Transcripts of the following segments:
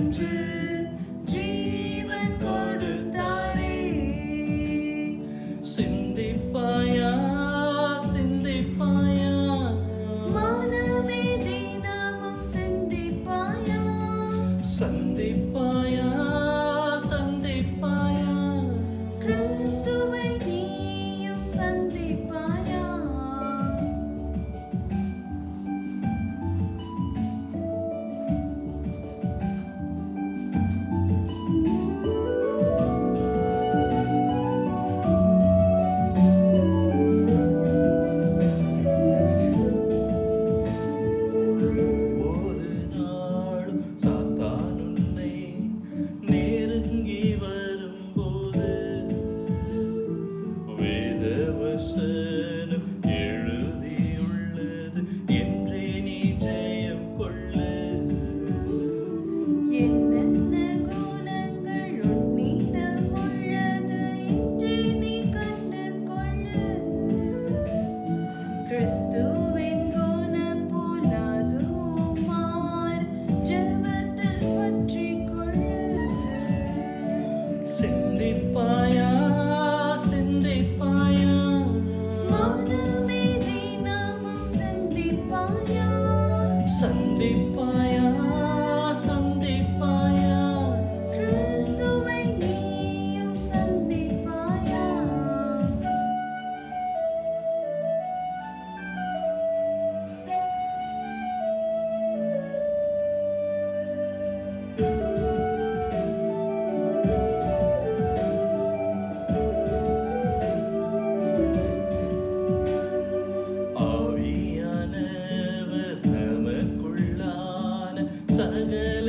என்று ஜீவன் கொடுத்தாரே. சிந்திப்பாயா சிந்திப்பாயா? மனமே தினமும் சிந்திப்பாயா? சந்திப்பாயா சந்திப்பாயா? say 真的不 i sangue.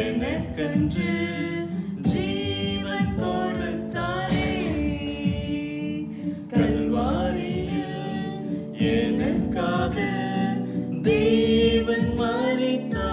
எனக்கன்று ஜீவன் கொடுத்தாரே. கல்வாரியில் எனக்காக தேவன் மறித்தார்.